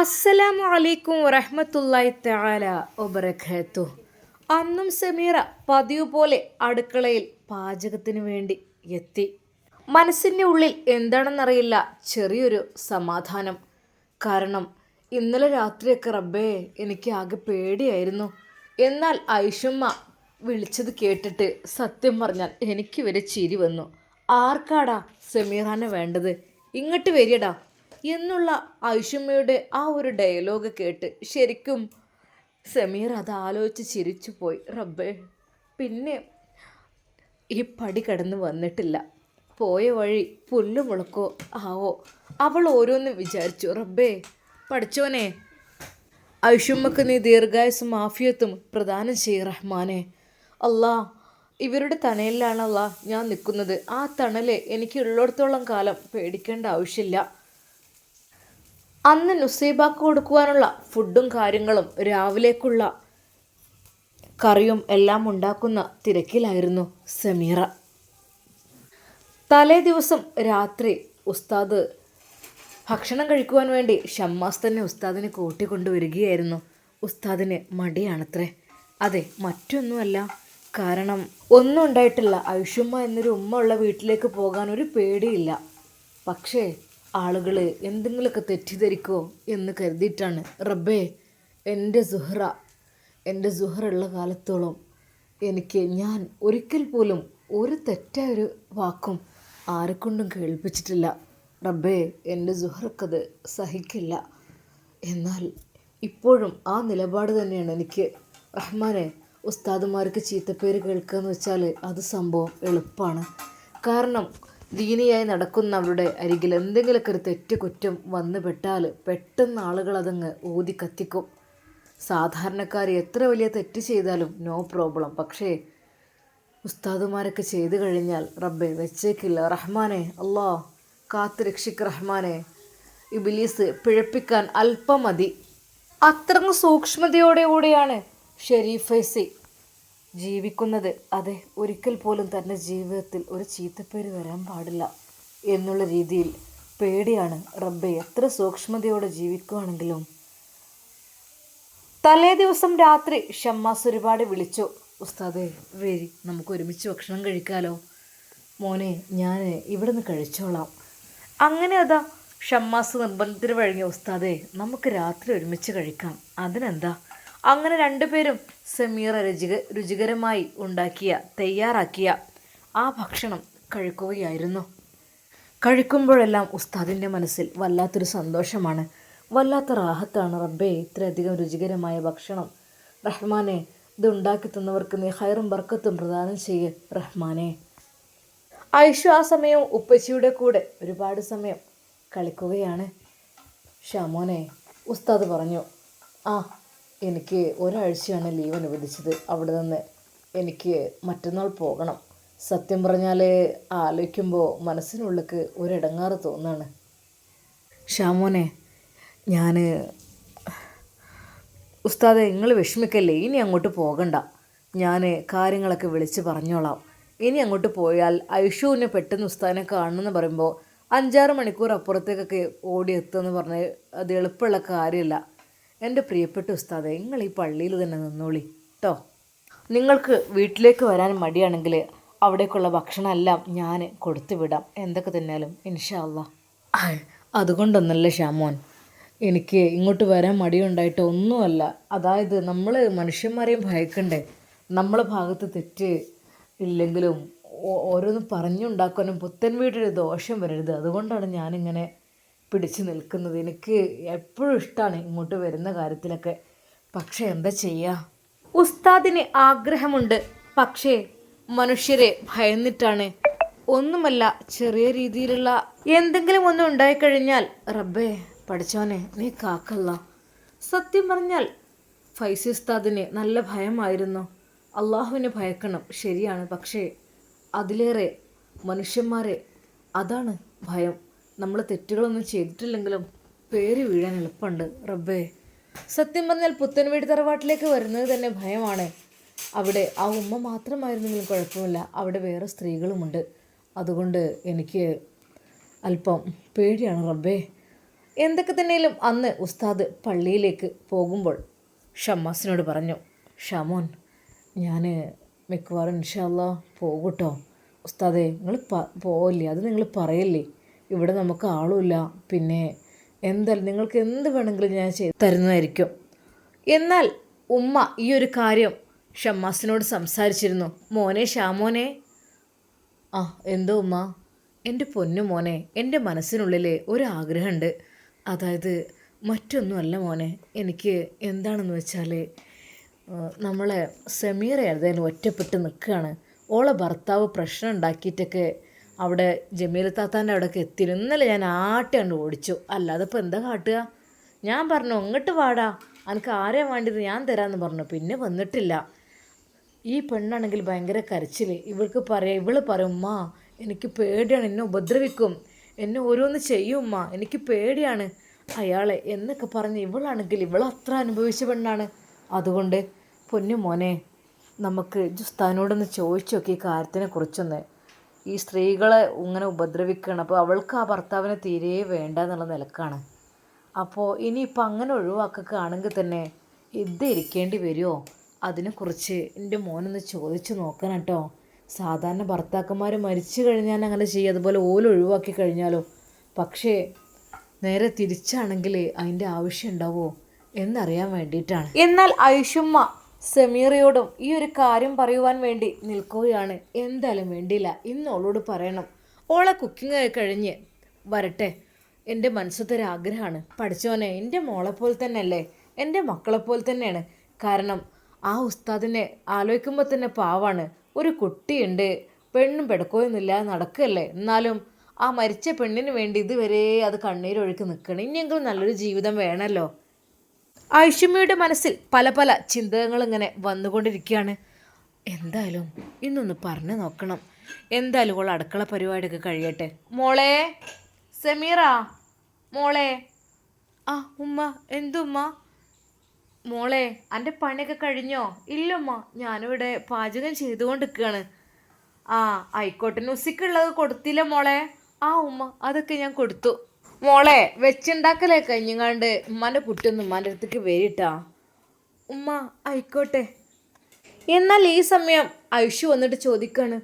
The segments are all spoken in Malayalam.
അസ്സലാമു അലൈക്കും വറഹമത്തല്ലായി തആല ഒബറഖത്തു അന്നും സമീറ പതിവ് പോലെ അടുക്കളയിൽ പാചകത്തിന് വേണ്ടി എത്തി. മനസ്സിന്റെ ഉള്ളിൽ എന്താണെന്നറിയില്ല ചെറിയൊരു സമാധാനം. കാരണം ഇന്നലെ രാത്രിയൊക്കെ റബ്ബേ എനിക്ക് ആകെ പേടിയായിരുന്നു. എന്നാൽ ഐഷുമ്മ വിളിച്ചത് കേട്ടിട്ട് സത്യം പറഞ്ഞാൽ എനിക്ക് വരെ ചിരി വന്നു. ആർക്കാടാ സമീറാനെ വേണ്ടത്? ഇങ്ങോട്ട് വരിയടാ. എന്നുള്ള ഐഷമ്മയുടെ ആ ഒരു ഡയലോഗ് കേട്ട് ശരിക്കും സമീർ അത് ആലോചിച്ച് ചിരിച്ചു പോയി. റബ്ബേ പിന്നെ ഈ പടി കടന്ന് വന്നിട്ടില്ല. പോയ വഴി പുല്ല് മുളക്കോ? ആവോ? അവൾ ഓരോന്ന് വിചാരിച്ചു. റബ്ബേ പഠിച്ചോനെ. ഐഷുമ്മക്ക് നീ ദീർഘായുസും മാഫിയത്തും പ്രദാനം ചെയ്യ റഹ്മാനെ. അല്ലാ ഇവരുടെ തണലിലാണല്ല ഞാൻ നിൽക്കുന്നത്. ആ തണൽ എനിക്ക് ഉള്ളിടത്തോളം കാലം പേടിക്കേണ്ട ആവശ്യമില്ല. അന്ന് നുസൈബാക്ക് കൊടുക്കുവാനുള്ള ഫുഡും കാര്യങ്ങളും രാവിലേക്കുള്ള കറിയും എല്ലാം ഉണ്ടാക്കുന്ന തിരക്കിലായിരുന്നു സമീറ. തലേ ദിവസം രാത്രി ഉസ്താദ് ഭക്ഷണം കഴിക്കുവാൻ വേണ്ടി ഷമ്മാസ് തന്നെ ഉസ്താദിനെ കൂട്ടിക്കൊണ്ടുവരികയായിരുന്നു. ഉസ്താദിന് മടിയാണത്രേ. അതെ മറ്റൊന്നുമല്ല. കാരണം ഒന്നും ഉണ്ടായിട്ടില്ല ഐഷുമ്മ എന്നൊരു ഉമ്മ ഉള്ള വീട്ടിലേക്ക് പോകാൻ ഒരു പേടിയില്ല. പക്ഷേ ആളുകൾ എന്തെങ്കിലുമൊക്കെ തെറ്റിദ്ധരിക്കോ എന്ന് കരുതിയിട്ടാണ്. റബ്ബേ എന്റെ സുഹ്റ എന്റെ സുഹ്റ ഉള്ള കാലത്തോളം എനിക്ക് ഞാൻ ഒരിക്കൽ പോലും ഒരു തെറ്റായൊരു വാക്കും ആരെക്കൊണ്ടും കേൾപ്പിച്ചിട്ടില്ല. റബ്ബേ എന്റെ സുഹ്റക്കത് സഹിക്കില്ല. എന്നാൽ ഇപ്പോഴും ആ നിലപാട് തന്നെയാണ് എനിക്ക്. റഹ്മാനെ ഉസ്താദുമാർക്ക് ചീത്തപ്പേര് കേൾക്കുക എന്ന് വെച്ചാൽ അത് സംഭവം എളുപ്പമാണ് കാരണം ദീനിയായി നടക്കുന്നവരുടെ അരികിൽ എന്തെങ്കിലുമൊക്കെ ഒരു തെറ്റ് കുറ്റം വന്നു പെട്ടാൽ പെട്ടെന്ന് ആളുകൾ അതങ്ങ് ഊതി കത്തിക്കും. സാധാരണക്കാർ എത്ര വലിയ തെറ്റ് ചെയ്താലും നോ പ്രോബ്ലം പക്ഷേ ഉസ്താദുമാരൊക്കെ ചെയ്തു കഴിഞ്ഞാൽ റബ്ബെ വെച്ചേക്കില്ല. റഹ്മാനെ അല്ലോ കാത്ത് രക്ഷിക്ക് റഹ്മാനെ. ഇബിലീസ് പിഴപ്പിക്കാൻ അല്പം മതി സൂക്ഷ്മതയോടെ സൂക്ഷ്മതയോടെകൂടെയാണ് ഷെരീഫ് ഫൈസി ജീവിക്കുന്നത്. അതെ ഒരിക്കൽ പോലും തന്റെ ജീവിതത്തിൽ ഒരു ചീത്തപ്പേര് വരാൻ പാടില്ല എന്നുള്ള രീതിയിൽ പേടിയാണ് റബ്ബെ. എത്ര സൂക്ഷ്മതയോടെ ജീവിക്കുകയാണെങ്കിലും തലേ ദിവസം രാത്രി ഷമ്മാസ് ഒരുപാട് വിളിച്ചു. ഉസ്താദേ വേരി നമുക്ക് ഒരുമിച്ച് ഭക്ഷണം കഴിക്കാലോ. മോനെ ഞാൻ ഇവിടെ നിന്ന് കഴിച്ചോളാം. അങ്ങനെ അതാ ഷമ്മാസ് നിർബന്ധത്തിന് വഴങ്ങിയ ഉസ്താദേ നമുക്ക് രാത്രി ഒരുമിച്ച് കഴിക്കാം. അതിനെന്താ? അങ്ങനെ രണ്ടുപേരും സമീറ രുചിക രുചികരമായി ഉണ്ടാക്കിയ തയ്യാറാക്കിയ ആ ഭക്ഷണം കഴിക്കുകയായിരുന്നു. കഴിക്കുമ്പോഴെല്ലാം ഉസ്താദിന്റെ മനസ്സിൽ വല്ലാത്തൊരു സന്തോഷമാണ്. വല്ലാത്ത റാഹത്താണ് റബ്ബേ ഇത്രയധികം രുചികരമായ ഭക്ഷണം. റഹ്മാനെ ഇത് ഉണ്ടാക്കി തന്നവർക്ക് നീ ബർക്കത്തും പ്രദാനം ചെയ്യ് റഹ്മാനെ. ഐഷു ആ സമയം ഉപ്പച്ചിയുടെ കൂടെ ഒരുപാട് സമയം കളിക്കുകയാണ്. ഷാമോനെ ഉസ്താദ് പറഞ്ഞു ആ എനിക്ക് ഒരാഴ്ചയാണ് ലീവ് അനുവദിച്ചത്. അവിടെ നിന്ന് എനിക്ക് മറ്റന്നാൾ പോകണം. സത്യം പറഞ്ഞാൽ ആലോചിക്കുമ്പോൾ മനസ്സിനുള്ളിക്ക് ഒരിടങ്ങാറ് തോന്നാണ്. ഷാമോനെ ഞാൻ ഉസ്താദെ നിങ്ങൾ വിഷമിക്കല്ലേ? ഇനി അങ്ങോട്ട് പോകണ്ട. ഞാൻ കാര്യങ്ങളൊക്കെ വിളിച്ച് പറഞ്ഞോളാം. ഇനി അങ്ങോട്ട് പോയാൽ ഐഷുവിനെ പെട്ടെന്ന് ഉസ്താദിനെ കാണണമെന്ന് പറയുമ്പോൾ അഞ്ചാറ് മണിക്കൂർ അപ്പുറത്തേക്കൊക്കെ ഓടിയെത്തുമെന്ന് പറഞ്ഞ് അത് എളുപ്പമുള്ള കാര്യമല്ല. എന്റെ പ്രിയപ്പെട്ട ഉസ്താദെ നിങ്ങൾ ഈ പള്ളിയിൽ തന്നെ നിന്നോളി കേട്ടോ നിങ്ങൾക്ക് വീട്ടിലേക്ക് വരാൻ മടിയാണെങ്കിൽ അവിടേക്കുള്ള ഭക്ഷണമെല്ലാം ഞാൻ കൊടുത്തു വിടാം. എന്തൊക്കെ തന്നെയാലും ഇൻഷാ അല്ലാ അതുകൊണ്ടൊന്നല്ല ഷാമോൻ എനിക്ക് ഇങ്ങോട്ട് വരാൻ മടിയുണ്ടായിട്ട് ഒന്നുമല്ല. അതായത് നമ്മൾ മനുഷ്യന്മാരെയും ഭയക്കണ്ടേ. നമ്മളെ ഭാഗത്ത് തെറ്റ് ഇല്ലെങ്കിലും ഓരോന്ന് പറഞ്ഞുണ്ടാക്കാനും പുത്തൻ വീട്ടിൽ ദോഷം വരരുത്. അതുകൊണ്ടാണ് ഞാനിങ്ങനെ പിടിച്ചു നിൽക്കുന്നത്. എനിക്ക് എപ്പോഴും ഇഷ്ടമാണ് ഇങ്ങോട്ട് വരുന്ന കാര്യത്തിലൊക്കെ. പക്ഷെ എന്താ ചെയ്യുക ഉസ്താദിന് ആഗ്രഹമുണ്ട്. പക്ഷേ മനുഷ്യരെ ഭയന്നിട്ടാണ്. ഒന്നുമല്ല ചെറിയ രീതിയിലുള്ള എന്തെങ്കിലും ഒന്നും ഉണ്ടായിക്കഴിഞ്ഞാൽ റബ്ബേ പഠിച്ചോനെ നീ കാക്കല്ല. സത്യം പറഞ്ഞാൽ ഫൈസി ഉസ്താദിന് നല്ല ഭയമായിരുന്നു. അള്ളാഹുവിനെ ഭയക്കണം ശരിയാണ്. പക്ഷേ അതിലേറെ മനുഷ്യന്മാരെ അതാണ് ഭയം. നമ്മൾ തെറ്റുകളൊന്നും ചെയ്തിട്ടില്ലെങ്കിലും പേര് വീഴാൻ എളുപ്പമുണ്ട്. റബ്ബേ. സത്യം പറഞ്ഞാൽ പുത്തൻ വീട് തറവാട്ടിലേക്ക് വരുന്നത് തന്നെ ഭയമാണ്. അവിടെ ആ ഉമ്മ മാത്രമായിരുന്നെങ്കിലും കുഴപ്പമില്ല. അവിടെ വേറെ സ്ത്രീകളുമുണ്ട്. അതുകൊണ്ട് എനിക്ക് അല്പം പേടിയാണ് റബ്ബേ. എന്തൊക്കെ തന്നെയും അന്ന് ഉസ്താദ് പള്ളിയിലേക്ക് പോകുമ്പോൾ ഷമ്മാസിനോട് പറഞ്ഞു ഷമോൻ ഞാൻ മിക്കവാറും ഇൻഷാല്ല പോകട്ടോ. ഉസ്താദേ നിങ്ങൾ പോവില്ലേ? അത് നിങ്ങൾ പറയല്ലേ? ഇവിടെ നമുക്ക് ആളുമില്ല. പിന്നെ എന്തായാലും നിങ്ങൾക്ക് എന്ത് വേണമെങ്കിലും ഞാൻ ചെയ്ത് തരുന്നതായിരിക്കും. എന്നാൽ ഉമ്മ ഈ ഒരു കാര്യം ഷമ്മാസിനോട് സംസാരിച്ചിരുന്നു. മോനെ ഷാമോനെ ആ എന്തോ ഉമ്മ? എന്റെ പൊന്നു മോനെ എന്റെ മനസ്സിനുള്ളിൽ ഒരാഗ്രഹമുണ്ട് അതായത് മറ്റൊന്നുമല്ല മോനെ എനിക്ക് എന്താണെന്ന് വെച്ചാൽ നമ്മളെ സെമീറ ഏതായാലും ഒറ്റപ്പെട്ട് നിൽക്കുകയാണ്. ഓളെ ഭർത്താവ് പ്രശ്നം ഉണ്ടാക്കിയിട്ടൊക്കെ അവിടെ ജമീൽ താത്താന്റെ അവിടെ എത്തിയിരുന്നു. ഞാൻ ആട്ടി കണ്ട് ഓടിച്ചു. അല്ലാതെ ഇപ്പോൾ എന്താ കാട്ടുക? ഞാൻ പറഞ്ഞു അങ്ങോട്ട് വാടാ. എനിക്ക് ആരെയാ വേണ്ടത്? ഞാൻ തരാമെന്ന് പറഞ്ഞു. പിന്നെ വന്നിട്ടില്ല. ഈ പെണ്ണാണെങ്കിൽ ഭയങ്കര കരച്ചിൽ ഇവൾക്ക് പറയാം ഇവൾ പറയും ഉമ്മ എനിക്ക് പേടിയാണ്. എന്നെ ഉപദ്രവിക്കും. എന്നെ ഓരോന്ന് ചെയ്യും ഉമ്മ. എനിക്ക് പേടിയാണ്. അയാളെ എന്നൊക്കെ പറഞ്ഞ് ഇവളാണെങ്കിൽ ഇവൾ അത്ര അനുഭവിച്ച പെണ്ണാണ്. അതുകൊണ്ട് പൊന്നു മോനെ നമുക്ക് ജുസ്താനോടൊന്ന് ചോദിച്ചു നോക്കി ഈ കാര്യത്തിനെ കുറിച്ചൊന്ന് ഈ സ്ത്രീകളെ ഇങ്ങനെ ഉപദ്രവിക്കുകയാണ്. അപ്പോൾ അവൾക്ക് ആ ഭർത്താവിനെ തീരെ വേണ്ട എന്നുള്ള നിലക്കാണ്. അപ്പോൾ ഇനിയിപ്പോൾ അങ്ങനെ ഒഴിവാക്കുകയാണെങ്കിൽ തന്നെ ഇത് ഇരിക്കേണ്ടി വരുമോ? അതിനെക്കുറിച്ച് എന്റെ മോനൊന്ന് ചോദിച്ചു നോക്കണം കേട്ടോ. സാധാരണ ഭർത്താക്കന്മാർ മരിച്ചു കഴിഞ്ഞാൽ അങ്ങനെ ചെയ്യും. അതുപോലെ ഓല ഒഴിവാക്കി കഴിഞ്ഞാലോ. പക്ഷേ നേരെ തിരിച്ചാണെങ്കിൽ അതിന്റെ ആവശ്യം ഉണ്ടാവുമോ എന്നറിയാൻ വേണ്ടിയിട്ടാണ്. എന്നാൽ ഐഷുമ്മ സമീറയോടും ഈ ഒരു കാര്യം പറയുവാൻ വേണ്ടി നിൽക്കുകയാണ്. എന്തായാലും വേണ്ടിയില്ല. ഇന്ന് ഓളോട് പറയണം. ഓളെ കുക്കിംഗ് കഴിഞ്ഞ് വരട്ടെ. എന്റെ മനസ്സത്തെ ഒരു ആഗ്രഹമാണ്. പഠിച്ചോനെ എന്റെ മോളെ പോലെ തന്നെയല്ലേ? എന്റെ മക്കളെ പോലെ തന്നെയാണ്. കാരണം ആ ഉസ്താദിനെ ആലോചിക്കുമ്പോൾ തന്നെ പാവാണ്. ഒരു കുട്ടിയുണ്ട്. പെണ്ണും പെടക്കോയൊന്നുമില്ല നടക്കല്ലേ എന്നാലും ആ മരിച്ച പെണ്ണിന് വേണ്ടി ഇതുവരെ അത് കണ്ണീരൊഴുക്കി നിൽക്കണം. ഇനിയെങ്കിലും നല്ലൊരു ജീവിതം വേണമല്ലോ. ഐഷമ്മയുടെ മനസ്സിൽ പല പല ചിന്തകൾ ഇങ്ങനെ വന്നുകൊണ്ടിരിക്കുകയാണ്. എന്തായാലും ഇന്നൊന്ന് പറഞ്ഞു നോക്കണം. എന്തായാലും ഉള്ള അടുക്കള പരിപാടിയൊക്കെ കഴിയട്ടെ. മോളെ സമീറ മോളെ. ആ ഉമ്മ എന്തുമ്മ? മോളെ എന്റെ പണിയൊക്കെ കഴിഞ്ഞോ? ഇല്ലമ്മ ഞാനിവിടെ പാചകം ചെയ്തുകൊണ്ടിരിക്കുകയാണ്. ആ ആയിക്കോട്ടെ. നുസിക്കുള്ളത് കൊടുത്തില്ല മോളെ? ആ ഉമ്മ അതൊക്കെ ഞാൻ കൊടുത്തു. മോളെ വെച്ചുണ്ടാക്കലേ കഴിഞ്ഞങ്ങാണ്ട്. ഉമ്മാന്റെ കുട്ടിയൊന്നും ഉമ്മാന്റെ അടുത്തേക്ക് വരിട്ടാ. ഉമ്മ ആയിക്കോട്ടെ. എന്നാൽ ഈ സമയം ഐഷു വന്നിട്ട് ചോദിക്കാണ്.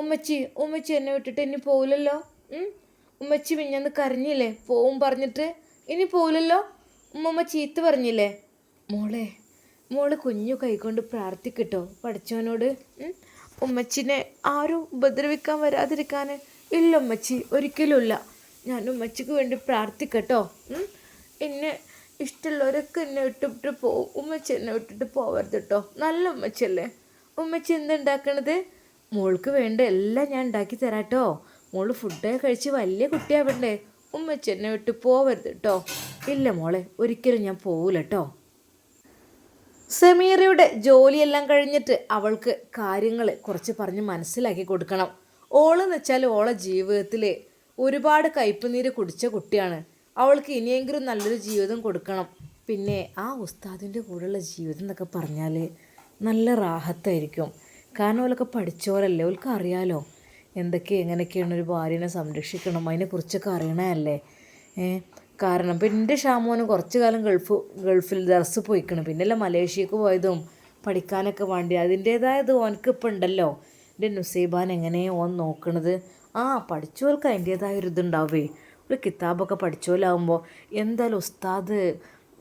ഉമ്മച്ചി ഉമ്മച്ചി എന്നെ വിട്ടിട്ട് ഇനി പോവില്ലല്ലോ? ഉമ്മച്ചി മിഞ്ഞന്ന് കരഞ്ഞില്ലേ? പോവും പറഞ്ഞിട്ട്. ഇനി പോവില്ലല്ലോ? ഉമ്മമ്മ ചീത്ത പറഞ്ഞില്ലേ? മോളെ മോൾ കുഞ്ഞു കൈകൊണ്ട് പ്രാർത്ഥിക്കട്ടോ പഠിച്ചവനോട്. ഉമ്മച്ചിനെ ആരും ഉപദ്രവിക്കാൻ വരാതിരിക്കാൻ ഇല്ല ഉമ്മച്ചി ഒരിക്കലുമില്ല ഞാൻ ഉമ്മച്ചിക്ക് വേണ്ടി പ്രാർത്ഥിക്കട്ടോ? എന്നെ ഇഷ്ടമുള്ളവരൊക്കെ എന്നെ വിട്ടിട്ട് പോവും ഉമ്മച്ചി എന്നെ വിട്ടിട്ട് പോവരുത് കേട്ടോ നല്ല ഉമ്മച്ചല്ലേ ഉമ്മച്ചി എന്തുണ്ടാക്കണത് മോൾക്ക് വേണ്ട എല്ലാം ഞാൻ ഉണ്ടാക്കി തരാട്ടോ. മോൾ ഫുഡൊക്കെ കഴിച്ച് വലിയ കുട്ടിയാവണ്ടേ. ഉമ്മച്ചി എന്നെ വിട്ട് പോവരുത് കേട്ടോ ഇല്ല മോളെ ഒരിക്കലും ഞാൻ പോവില്ല കേട്ടോ സമീറയുടെ ജോലിയെല്ലാം കഴിഞ്ഞിട്ട് അവൾക്ക് കാര്യങ്ങൾ കുറച്ച് പറഞ്ഞ് മനസ്സിലാക്കി കൊടുക്കണം. ഓളെന്ന് വെച്ചാൽ ഓളെ ജീവിതത്തിൽ ഒരുപാട് കയ്പുനീര് കുടിച്ച കുട്ടിയാണ്. അവൾക്ക് ഇനിയെങ്കിലും നല്ലൊരു ജീവിതം കൊടുക്കണം. പിന്നെ ആ ഉസ്താദിന്റെ കൂടെയുള്ള ജീവിതം എന്നൊക്കെ പറഞ്ഞാൽ നല്ല റാഹത്തായിരിക്കും. കാരണം അവളൊക്കെ പഠിച്ചോരല്ലേ അവൾക്ക് അറിയാലോ. എന്തൊക്കെ എങ്ങനെയൊക്കെയാണ് ഒരു ഭാര്യനെ സംരക്ഷിക്കണം? അതിനെക്കുറിച്ചൊക്കെ അറിയണമല്ലേ ഏ? കാരണം ഇപ്പം എന്റെ ഷാമോന് കുറച്ച് കാലം ഗൾഫ് ഗൾഫിൽ ദർസ് പോയിക്കണം. പിന്നല്ല മലേഷ്യക്ക് പോയതും പഠിക്കാനൊക്കെ വേണ്ടി. അതിന്റേതായത് ഓനക്ക് ഇപ്പം ഉണ്ടല്ലോ. എന്റെ നുസൈബാൻ എങ്ങനെയാണ് ഓൻ നോക്കണത്? ആ പഠിച്ചവർക്ക് അതിന്റേതായ ഒരു ഒരു കിതാബൊക്കെ പഠിച്ചോലാവുമ്പോൾ എന്തായാലും ഉസ്താദ്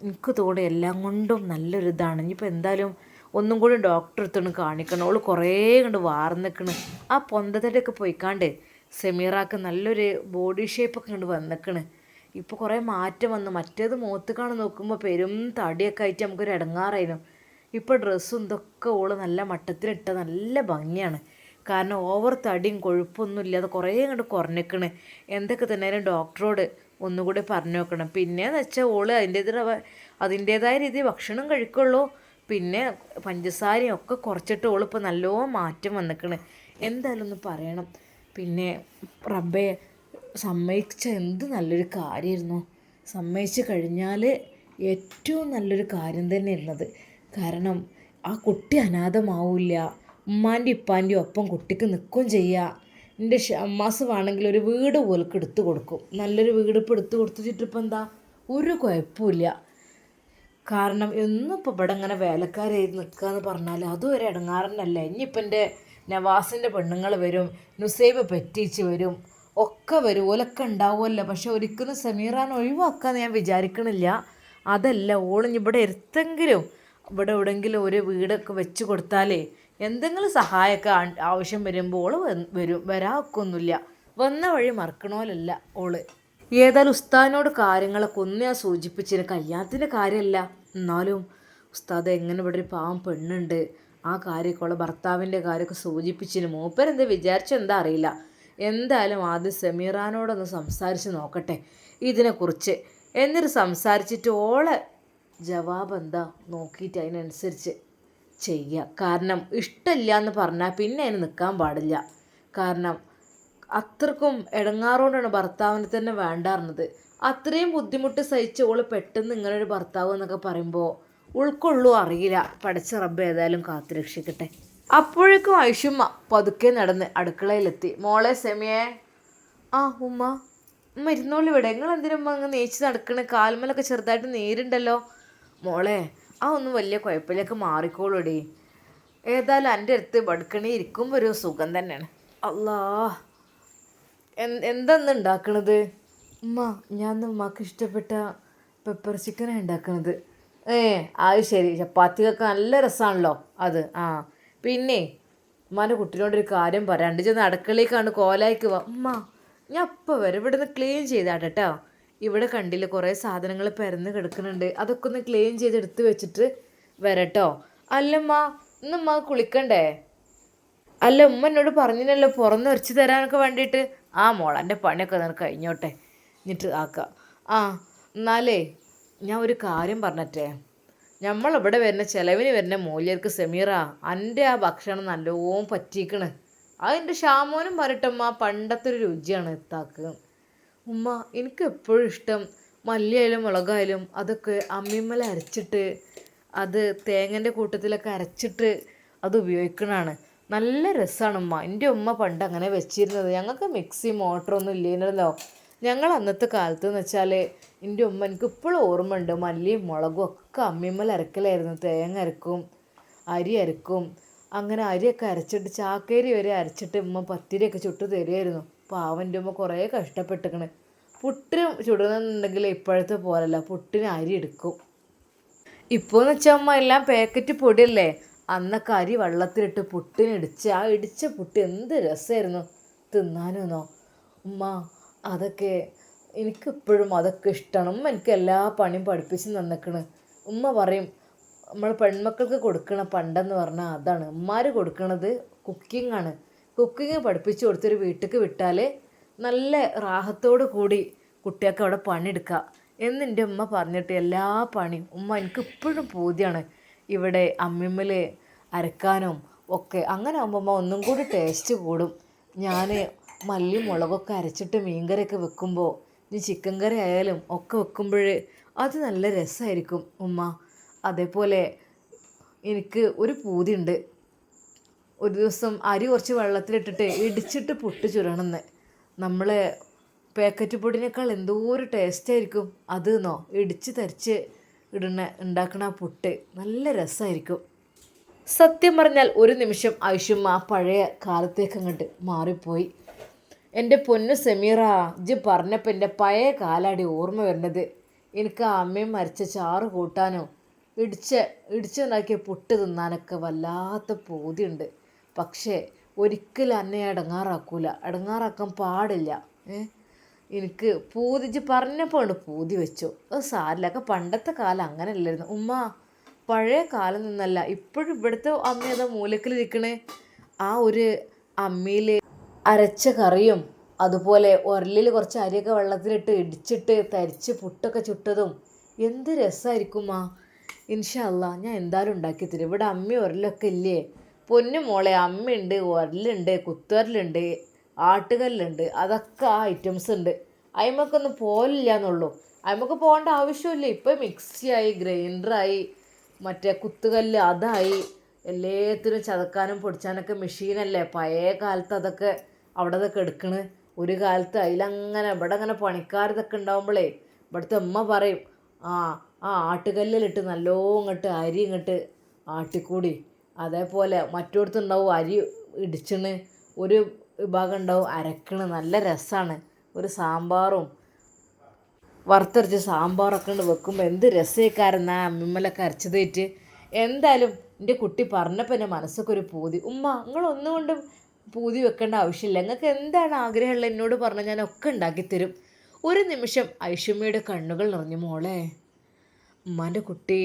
എനിക്ക് തോന്നി എല്ലാം കൊണ്ടും നല്ലൊരു ഇതാണ് ഇനിയിപ്പോൾ എന്തായാലും ഒന്നും കൂടി ഡോക്ടറെ അടുത്തൊന്ന് കാണിക്കണം. അവൾ കുറേ കണ്ട് വാർന്നിക്കണ്. ആ പൊന്തത്തടിയൊക്കെ പോയിക്കാണ്ട് സെമീറാക്ക് നല്ലൊരു ബോഡി ഷേപ്പൊക്കെ കണ്ട് വന്നിക്കണ്. ഇപ്പോൾ കുറേ മാറ്റം വന്നു. മറ്റേത് മുഖത്ത് കാണാൻ നോക്കുമ്പോൾ പെരും തടിയൊക്കെ ആയിട്ട് നമുക്കൊരു ഇടങ്ങാറായിരുന്നു ഇപ്പോൾ ഡ്രസ്സും ഇതൊക്കെ ഓൾ നല്ല മട്ടത്തിലിട്ട നല്ല ഭംഗിയാണ്. കാരണം ഓവർ തടിയും കൊഴുപ്പൊന്നും ഇല്ലാതെ കുറേ കണ്ട് കുറഞ്ഞിക്കണ്. എന്തൊക്കെ തന്നെയാലും ഡോക്ടറോട് ഒന്നുകൂടി പറഞ്ഞു നോക്കണം പിന്നെയെന്ന് വെച്ചാൽ ഓൾ അതിന്റേതായ അതിന്റേതായ രീതിയിൽ ഭക്ഷണം കഴിക്കുള്ളൂ. പിന്നെ പഞ്ചസാരയും ഒക്കെ കുറച്ചിട്ട് ഓളിപ്പോൾ നല്ലോണം മാറ്റം വന്നിക്കണ്. എന്തായാലും ഒന്ന് പറയണം. പിന്നെ റബ്ബെ സമ്മതിച്ച എന്ത് നല്ലൊരു കാര്യമായിരുന്നു സമ്മതിച്ച് കഴിഞ്ഞാൽ ഏറ്റവും നല്ലൊരു കാര്യം തന്നെയായിരുന്നത് കാരണം ആ കുട്ടി അനാഥമാവില്ല. ഉമ്മാന്റെ ഉപ്പാന്റെയും ഒപ്പം കുട്ടിക്ക് നിൽക്കുകയും ചെയ്യുക. എന്റെ അമ്മാസ് വേണമെങ്കിൽ ഒരു വീട് പോലൊക്കെ എടുത്തു കൊടുക്കും. നല്ലൊരു വീട് ഇപ്പോൾ എടുത്തു കൊടുത്തിട്ട് ഇപ്പോൾ എന്താ? ഒരു കുഴപ്പമില്ല കാരണം എന്നും ഇപ്പോൾ ഇവിടെ ഇങ്ങനെ വേലക്കാരായി നിൽക്കുക എന്ന് പറഞ്ഞാൽ അതും ഒരു ഇടങ്ങാറന്നല്ലേ. ഇനിയിപ്പം എന്റെ നവാസിന്റെ പെണ്ണുങ്ങൾ വരും നുസൈബ് പെറ്റീച്ച് വരും ഒക്കെ വരും. ഓലൊക്കെ ഉണ്ടാവുമല്ലോ. പക്ഷെ ഒരിക്കലും സമീറാൻ ഒഴിവാക്കാന്ന് ഞാൻ വിചാരിക്കണില്ല. അതല്ല ഓളിഞ്ഞ് ഇവിടെ എടുത്തെങ്കിലും ഇവിടെ എവിടെയെങ്കിലും ഒരു വീടൊക്കെ വെച്ച് കൊടുത്താലേ എന്തെങ്കിലും സഹായമൊക്കെ ആവശ്യം വരുമ്പോൾ ഓൾ വരും. വരാക്കൊന്നുമില്ല. വന്ന വഴി മറക്കണോലല്ല ഓൾ. ഏതായാലും ഉസ്താദിനോട് കാര്യങ്ങളൊക്കെ ഒന്ന് ഞാൻ സൂചിപ്പിച്ചിന്. കല്യാണത്തിന്റെ കാര്യമല്ല. എന്നാലും ഉസ്താദ് എങ്ങനെ ഇവിടെ ഒരു പാവം പെണ്ണുണ്ട്. ആ കാര്യമൊക്കെ ഉള്ള ഭർത്താവിന്റെ കാര്യമൊക്കെ സൂചിപ്പിച്ചിന്. മൂപ്പരെന്താ വിചാരിച്ചെന്താ അറിയില്ല. എന്തായാലും ആദ്യം സെമീറാനോടൊന്ന് സംസാരിച്ച് നോക്കട്ടെ ഇതിനെക്കുറിച്ച്. എന്നിട്ട് സംസാരിച്ചിട്ട് ഓളെ ജവാബ് എന്താ നോക്കിയിട്ട് അതിനനുസരിച്ച്. ചെയ്യുക. കാരണം ഇഷ്ടമില്ല എന്ന് പറഞ്ഞാൽ പിന്നെ അതിന് നിൽക്കാൻ പാടില്ല. കാരണം അത്രക്കും ഇടങ്ങാറോണ്ടാണ് ഭർത്താവിനെ തന്നെ വേണ്ടാറുന്നത്. അത്രയും ബുദ്ധിമുട്ട് സഹിച്ച് ഓൾ പെട്ടെന്ന് ഇങ്ങനൊരു ഭർത്താവ് എന്നൊക്കെ പറയുമ്പോൾ ഉൾക്കൊള്ളു അറിയില്ല. പഠിച്ച റബ്ബ് ഏതായാലും കാത്തു രക്ഷിക്കട്ടെ. അപ്പോഴേക്കും ഐഷുമ്മ പതുക്കെ നടന്ന് അടുക്കളയിലെത്തി. മോളെ സെമിയെ. ആ ഉമ്മ. ഉമ്മ ഇരുന്നോളൂ ഇവിടെ. നിങ്ങൾ എന്തിനുമ്മ അങ്ങ് നേച്ച് നടക്കണേ? കാൽമലൊക്കെ ചെറുതായിട്ട് നീരുണ്ടല്ലോ. മോളെ ആ ഒന്നും വലിയ കുഴപ്പമില്ലൊക്കെ മാറിക്കോളൂടി. ഏതായാലും എന്റെ അടുത്ത് ബടുക്കണി ഇരിക്കുമ്പോൾ ഒരു സുഖം തന്നെയാണ്. അല്ലാ. എന്തെന്ന് ഉണ്ടാക്കണത് ഉമ്മ ഞാൻ ഉമ്മക്ക് ഇഷ്ടപ്പെട്ട പെപ്പർ ചിക്കനാണ് ഉണ്ടാക്കണത് ഏ അത് ശരി. ചപ്പാത്തിക്കൊക്കെ നല്ല രസമാണല്ലോ അത്. ആ പിന്നെ ഉമ്മാന്റെ കുട്ടിനോടൊരു കാര്യം പറയാണ്ട് ചെന്ന് അടുക്കളയിലേക്കാണ് കോലായിക്ക് വാ ഉമ്മ ഞാൻ ഇപ്പോൾ വരെ ഇവിടെ നിന്ന് ക്ലീൻ ചെയ്താട്ടോ. ഇവിടെ കണ്ടില്ല കുറേ സാധനങ്ങൾ പരന്ന് കിടക്കുന്നുണ്ട്. അതൊക്കെ ഒന്ന് ക്ലീൻ ചെയ്ത് എടുത്ത് വെച്ചിട്ട് വരട്ടോ. അല്ലമ്മ ഇന്നമ്മ കുളിക്കണ്ടേ? അല്ല ഉമ്മ എന്നോട് പറഞ്ഞില്ലല്ലോ പുറന്ന് വരച്ച് തരാനൊക്കെ വേണ്ടിയിട്ട്. ആ മോളന്റെ പണിയൊക്കെ നിനക്ക് കഴിഞ്ഞോട്ടെ. എന്നിട്ട് ആക്കാം. ആ എന്നാലേ ഞാൻ ഒരു കാര്യം പറഞ്ഞട്ടെ. നമ്മളിവിടെ വരുന്ന ചിലവിന് വരുന്ന മൂല്യർക്ക് സെമീറ എന്റെ ആ ഭക്ഷണം നല്ലോണം പറ്റിക്കണ് അതിന്റെ ഷാമോനും പറയട്ടമ്മ പണ്ടത്തെ ഒരു രുചിയാണ് എത്താക്ക് ഉമ്മ എനിക്ക് എപ്പോഴും ഇഷ്ടം മല്ലിയായാലും മുളകായാലും അതൊക്കെ അമ്മിമ്മല അരച്ചിട്ട് അത് തേങ്ങന്റെ കൂട്ടത്തിലൊക്കെ അരച്ചിട്ട് അത് ഉപയോഗിക്കണതാണ് നല്ല രസമാണ് ഉമ്മ. എന്റെ ഉമ്മ പണ്ട് അങ്ങനെ വെച്ചിരുന്നത്. ഞങ്ങൾക്ക് മിക്സി മോട്ടറൊന്നും ഇല്ലേനല്ലോ. ഞങ്ങൾ അന്നത്തെ കാലത്ത് എന്ന് വെച്ചാൽ എന്റെ ഉമ്മ എനിക്ക് ഇപ്പോഴും ഓർമ്മയുണ്ട്. മല്ലിയും മുളകും ഒക്കെ അമ്മിമ്മൽ അരക്കലായിരുന്നു. തേങ്ങ അരക്കും അരി അരക്കും. അങ്ങനെ അരിയൊക്കെ അരച്ചിട്ട് ചാക്കേരി വരെ അരച്ചിട്ട് ഉമ്മ പത്തിരിയൊക്കെ ചുട്ട് തരുമായിരുന്നു പാവന്റെ ഉമ്മ കുറേ കഷ്ടപ്പെട്ടിക്കണ്. പുട്ടിന് ചുടുന്നുണ്ടെങ്കിൽ ഇപ്പോഴത്തെ പോലല്ല പുട്ടിന് അരി എടുക്കും. ഇപ്പോൾ എന്ന് വെച്ചാൽ അമ്മ എല്ലാം പാക്കറ്റ് പൊടിയല്ലേ? അന്നൊക്കെ അരി വെള്ളത്തിലിട്ട് പുട്ടിനിടിച്ച് ആ ഇടിച്ച പുട്ട് എന്ത് രസമായിരുന്നു തിന്നാനോന്നോ? ഉമ്മ അതൊക്കെ എനിക്കിപ്പോഴും അതൊക്കെ ഇഷ്ടമാണ് ഉമ്മ എനിക്ക് എല്ലാ പണിയും പഠിപ്പിച്ച് തന്നിക്കണ്. ഉമ്മ പറയും നമ്മൾ പെൺമക്കൾക്ക് കൊടുക്കണ പണ്ടെന്ന് പറഞ്ഞാൽ അതാണ്. ഉമ്മാർ കൊടുക്കണത് കുക്കിംഗ് ആണ്. കുക്കിംഗ് പഠിപ്പിച്ചു കൊടുത്തൊരു വീട്ടിലേക്ക് വിട്ടാൽ നല്ല റാഹത്തോട് കൂടി കുട്ടികൾക്ക് അവിടെ പണിയെടുക്കുക എന്ന് എന്റെ ഉമ്മ പറഞ്ഞിട്ട് എല്ലാ പണിയും ഉമ്മ എനിക്ക് ഇപ്പോഴും പൂതിയാണ് ഇവിടെ അമ്മിമ്മൽ അരക്കാനും ഒക്കെ. അങ്ങനെ ആകുമ്പോൾ ഉമ്മ ഒന്നും കൂടി ടേസ്റ്റ് കൂടും. ഞാൻ മല്ലി മുളകൊക്കെ അരച്ചിട്ട് മീൻകറിയൊക്കെ വെക്കുമ്പോൾ ഇനി ചിക്കൻ കറി ആയാലും ഒക്കെ വെക്കുമ്പോൾ അത് നല്ല രസമായിരിക്കും ഉമ്മ. അതേപോലെ എനിക്ക് ഒരു പൂതിയുണ്ട്. ഒരു ദിവസം അരി കുറച്ച് വെള്ളത്തിലിട്ടിട്ട് ഇടിച്ചിട്ട് പുട്ട് ചുരണമെന്ന് നമ്മൾ പാക്കറ്റ് പൊടിനേക്കാൾ എന്തോ ഒരു ടേസ്റ്റ് ആയിരിക്കും അത് എന്നോ ഇടിച്ച് തരിച്ച് ഇടുന്ന ഉണ്ടാക്കണ പുട്ട്. നല്ല രസമായിരിക്കും സത്യം പറഞ്ഞാൽ ഒരു നിമിഷം ആവശ്യം ആ പഴയ കാലത്തേക്ക് അങ്ങോട്ട് മാറിപ്പോയി. എന്റെ പൊന്നു സെമീറ ജി പറഞ്ഞപ്പോൾ എന്റെ പഴയ കാലാടി ഓർമ്മ വരുന്നത്. എനിക്ക് ആ അമ്മയും മരിച്ച ചാറ് കൂട്ടാനോ ഇടിച്ച് ഇടിച്ചുണ്ടാക്കിയ പുട്ട് തിന്നാനൊക്കെ വല്ലാത്ത പൂതിയുണ്ട്. പക്ഷേ ഒരിക്കലും എന്നെ അടങ്ങാറാക്കൂല. ഇടങ്ങാറാക്കാൻ പാടില്ല. എനിക്ക് പൂതിച്ച് പറഞ്ഞപ്പോൾ ഉണ്ട് പൂതി വെച്ചു. അത് സാരില്ല. ഒക്കെ പണ്ടത്തെ കാലം അങ്ങനെ അല്ലായിരുന്നു ഉമ്മ പഴയ കാലം നിന്നല്ല. ഇപ്പോഴും ഇവിടുത്തെ അമ്മ ഏതാ മൂലക്കിലിരിക്കണേ ആ ഒരു അമ്മിയിൽ അരച്ച കറിയും അതുപോലെ ഉരലിൽ കുറച്ച് അരിയൊക്കെ വെള്ളത്തിലിട്ട് ഇടിച്ചിട്ട് തരിച്ച് പുട്ടൊക്കെ ചുട്ടതും എന്ത് രസമായിരിക്കും ആ ഇൻഷല്ല ഞാൻ എന്തായാലും ഉണ്ടാക്കി തരും. ഇവിടെ അമ്മ ഉരലൊക്കെ ഇല്ലേ? പൊന്നു മോളെ അമ്മയുണ്ട് ഉരലുണ്ട് കുത്തുവരലുണ്ട് ആട്ടുകല്ലുണ്ട് അതൊക്കെ ആ ഐറ്റംസ് ഉണ്ട്. അയിമക്കൊന്നും പോലില്ല എന്നുള്ളൂ അയിമക്ക് പോകേണ്ട ആവശ്യമില്ല. ഇപ്പോൾ മിക്സിയായി ഗ്രൈൻഡറായി മറ്റേ കുത്തുകല്ല് അതായി എല്ലാത്തിനും ചതക്കാനും പൊടിച്ചാനൊക്കെ മെഷീനല്ലേ? പഴയ കാലത്ത് അതൊക്കെ അവിടെ അതൊക്കെ എടുക്കണ്. ഒരു കാലത്ത് അതിലങ്ങനെ ഇവിടെ അങ്ങനെ പണിക്കാരതൊക്കെ ഉണ്ടാകുമ്പോഴേ ഇവിടുത്തെ അമ്മ പറയും ആ ആ ആട്ടുകല്ലിലിട്ട് നല്ലോ ഇങ്ങോട്ട് അരി ഇങ്ങോട്ട് ആട്ടിക്കൂടി. അതേപോലെ മറ്റോടത്തുണ്ടാവും അരി ഇടിച്ചിണ് ഒരു വിഭാഗം ഉണ്ടാവും അരക്കണ്. നല്ല രസമാണ് ഒരു സാമ്പാറും വറുത്തരച്ച സാമ്പാറൊക്കെ ഉണ്ട് വെക്കുമ്പോൾ എന്ത് രസേക്കാരെന്നാ അമ്മിമ്മലൊക്കെ അരച്ചതേറ്റ് എന്തായാലും എന്റെ കുട്ടി പറഞ്ഞപ്പോൾ എന്റെ മനസ്സൊക്കെ ഒരു പൂതി. ഉമ്മ നിങ്ങളൊന്നും കൊണ്ട് പൂതി വെക്കേണ്ട ആവശ്യമില്ല നിങ്ങൾക്ക് എന്താണ് ആഗ്രഹമുള്ളത് എന്നോട് പറഞ്ഞാൽ ഞാൻ ഒക്കെ ഉണ്ടാക്കിത്തരും ഒരു നിമിഷം ഐഷമ്മയുടെ കണ്ണുകൾ നിറഞ്ഞു മോളെ. ഉമ്മാന്റെ കുട്ടി